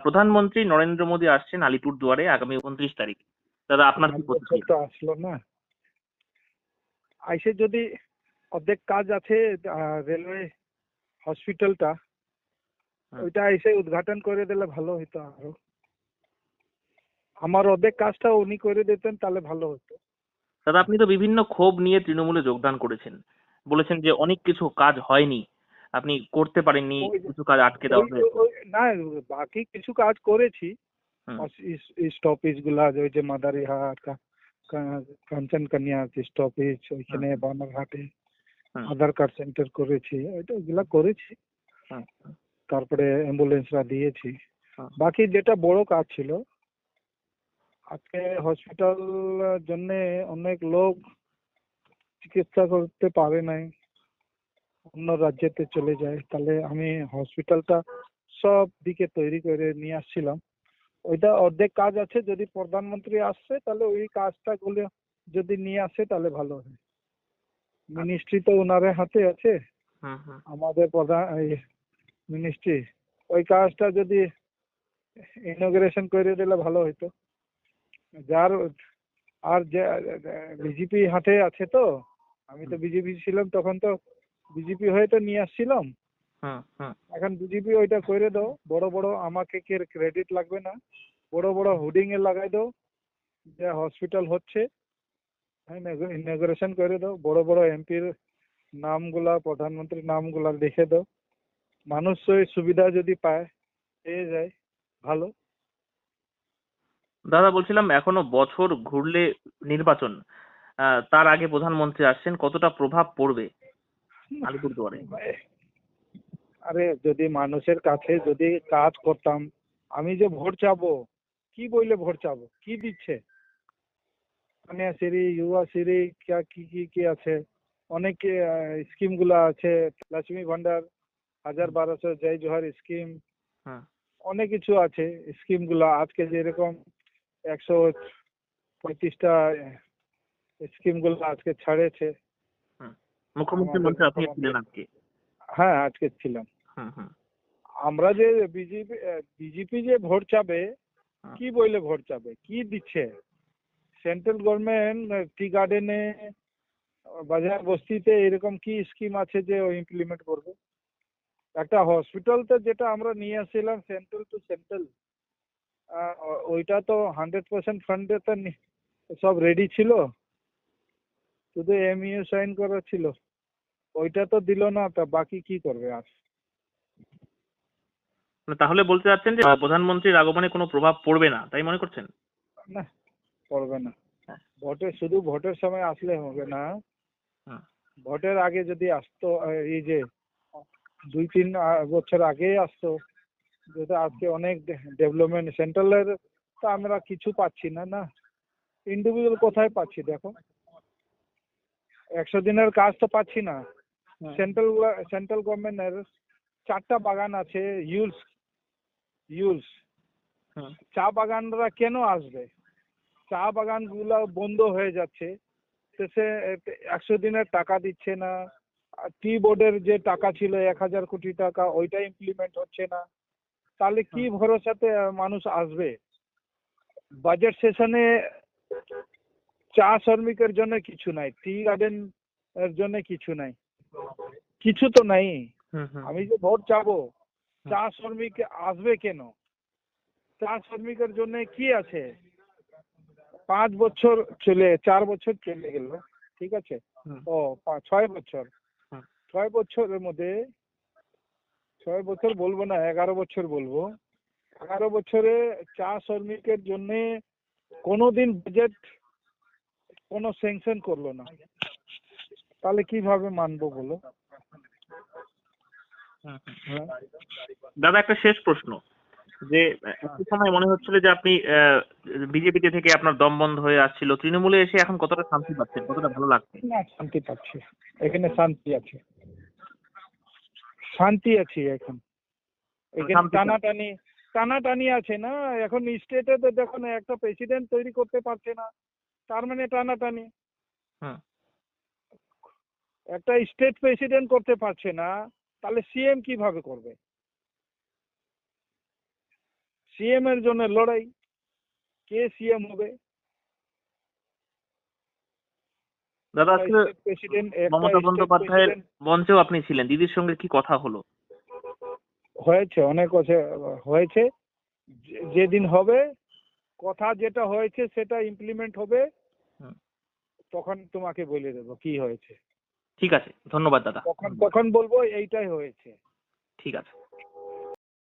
প্রধানমন্ত্রী নরেন্দ্র মোদী আসছেন আলিপুর দুয়ারে আগামী উনত্রিশ তারিখ। দাদা আপনার কি প্রতিক্রিয়া আসলো না। আইসে যদি অর্ধেক কাজ আছে রেলওয়ে হসপিটালটা ওইটা এসে উদ্ঘাটন করে দিলে ভালো হতো আরও। আমার অর্ধেক কাজটা উনি করে দিতেন তাহলে ভালো হতো। দাদা আপনি তো বিভিন্ন ক্ষোভ নিয়ে তৃণমূলে যোগদান করেছেন। বলেছেন যে অনেক কিছু কাজ হয়নি। আপনি করতে পারেননি কিছু কাজ আটকে দেওয়া না বাকি কিছু কাজ করেছি। স্টপেজগুলা ওই যে মাদারিহাট কাঞ্চন কন্যা স্টপেজ ওইখানে বানারহাটে। আধার কার্ড সেন্টার করেছি ওইটা করেছি। তারপরে অ্যাম্বুলেন্সরা দিয়েছি। বাকি যেটা বড় কাজ ছিল আজকে হসপিটাল জন্য অনেক লোক চিকিৎসা করতে পারে নাই। অন্য রাজ্যেতে চলে যায় তাহলে আমি হসপিটালটা সব দিকে তৈরি করে নিয়ে আসছিলাম। ওইটা অর্ধেক কাজ আছে যদি প্রধানমন্ত্রী আসছে তাহলে ওই কাজটা গুলো যদি নিয়ে আসে তাহলে ভালো হয়। মিনিস্ট্রি তো ওনার হাতে আছে। হুম, হুম। আমাদের প্রধান মিনিস্ট্রি ওই কাজটা যদি ইনোগ্রেশন করে দিলে ভালো হতো যার আর বিজেপি হাতে আছে তো আমি তো বিজেপি ছিলাম তখন তো বিজেপি হয়ে তো নিয়ে আসছিলাম। হুম, হুম। এখন বিজেপি ওইটা করে দাও। বড় বড় আমাকে কে ক্রেডিট লাগবে না? বড় বড় হোর্ডিং এ লাগাই দাও। যে হসপিটাল হচ্ছে ইনগ্রেশন করে দাও। বড় বড় এমপির নামগুলা প্রধানমন্ত্রীর নামগুলা লিখে দাও। মানুষ ওই সুবিধা যদি পায় পেয়ে যায়। ভালো। দাদা বলছিলাম এখনও বছর ঘুরলে নির্বাচন। তার আগে প্রধানমন্ত্রী আসছেন কতটা প্রভাব পড়বে? আলিপুর দুয়ারে আরে যদি মানুষের কাছে যদি কাজ করতাম আমি যে ভোট চাবো কি বইলে ভোট চাবো? কি দিচ্ছে? কন্যাশ্রী যুবাশ্রী কি কি কি আছে? অনেক স্কিমগুলা আছে লক্ষ্মী ভান্ডার হাজার বারোশো জয় জোহার স্কিম হুম, অনেক কিছু আছে স্কিমগুলা। আজকে যেরকম একশো পঁয়ত্রিশটা স্কিমগুলো আজকে ছাড়েছে হুম। মুখ্যমন্ত্রী আমাদের আপনি ছিলেন আজকে হ্যাঁ আজকে ছিলাম। আমরা যে বিজেপি বিজেপি যে ভোট চাবে কি বইলে ভোট চাবে? কি দিচ্ছে? সেন্ট্রাল গভর্নমেন্ট টি গার্ডেনে বাজার বস্তিতে এরকম কি স্কিম আছে যে ও ইমপ্লিমেন্ট করবে? একটা হসপিটাল তো যেটা আমরা নিয়ে আসছিলাম সেন্ট্রাল টু সেন্ট্রাল ওইটা তো হান্ড্রেড পার্সেন্ট ফান্ডে তো সব রেডি ছিল। শুধু এমইউ সাইন করা ছিল। ওইটা তো দিল না তা বাকি কি করবে আর? মানে তাহলে বলতে চাচ্ছেন যে প্রধানমন্ত্রীর আগমনে কোনো প্রভাব পড়বে না তাই মনে করছেন? না পড়বে না। ভোটের শুধু ভোটের সময় আসলে হবে না। ভোটের আগে যদি আসতো এই যে দুই তিন বছর আগে আসতো যেটা আজকে অনেক ডেভেলপমেন্ট সেন্ট্রালের তো আমরা কিছু পাচ্ছি না না। ইন্ডিভিজুয়াল কোথায় পাচ্ছি দেখো। একশো দিনের কাজ তো পাচ্ছি না। সেন্ট্রাল সেন্ট্রাল গভর্নমেন্টের চারটা বাগান আছে ইউলস ইউলস হুম, চা বাগানরা কেন আসবে? চা বাগান বাগানগুলো বন্ধ হয়ে যাচ্ছে। তো সে একশো দিনের টাকা দিচ্ছে না। টি বোর্ডের যে টাকা ছিল এক হাজার কোটি টাকা ওইটা ইমপ্লিমেন্ট হচ্ছে না। তাহলে কি ভরসাতে মানুষ আসবে? বাজেট সেশনে চা শ্রমিকের জন্য কিছু নাই টি গার্ডেন এর জন্য কিছু নাই। কিছু তো নাই। আমি যে ভোট চাবো চা শ্রমিক আসবে কেন? চা শ্রমিকের জন্য কি আছে? পাঁচ বছর চলে চার বছর চলে গেল ঠিক আছে? ও ছয় বছর। ছয় বছরের মধ্যে ছয় বছর বলব না এগারো বছর বলব। এগারো বছরে চা শ্রমিকের জন্য কোনোদিন বাজেট কোনো স্যাংশন করল না। তাহলে কীভাবে মানবো বলো। হ্যাঁ। দাদা একটা শেষ প্রশ্ন। যে একটু সময় মনে হচ্ছিল যে আপনি বিজেপিতে থেকে আপনার দম বন্ধ হয়ে আসছিল। তৃণমূলে এসে এখন কতটা শান্তি পাচ্ছেন? কতটা ভালো লাগছে? না শান্তি পাচ্ছি। এখানে শান্তি আছে। শান্তি আছে এখন। এখানে টানাটানি টানাটানি আছে না? এখন স্টেটে তো দেখো না একটা প্রেসিডেন্ট তৈরি করতে পারছে না। তার মানে টানাটানি। হুম একটা স্টেট প্রেসিডেন্ট করতে পারছে না তাহলে সিএম কীভাবে করবে? সিএম এর জন্য লড়াই কে সিএম হবে? দাদা আজকে মমতা বন্দ্যোপাধ্যায়ের মঞ্চেও আপনি ছিলেন দিদির সঙ্গে কি কথা হলো? হয়েছে অনেক হয়েছে। হয়েছে যেদিন হবে কথা যেটা হয়েছে সেটা ইমপ্লিমেন্ট হবে। তখন তোমাকে বলে দেবো কি হয়েছে। ঠিক আছে ধন্যবাদ দাদা। তখন তখন বলব এইটাই হয়েছে। ঠিক আছে।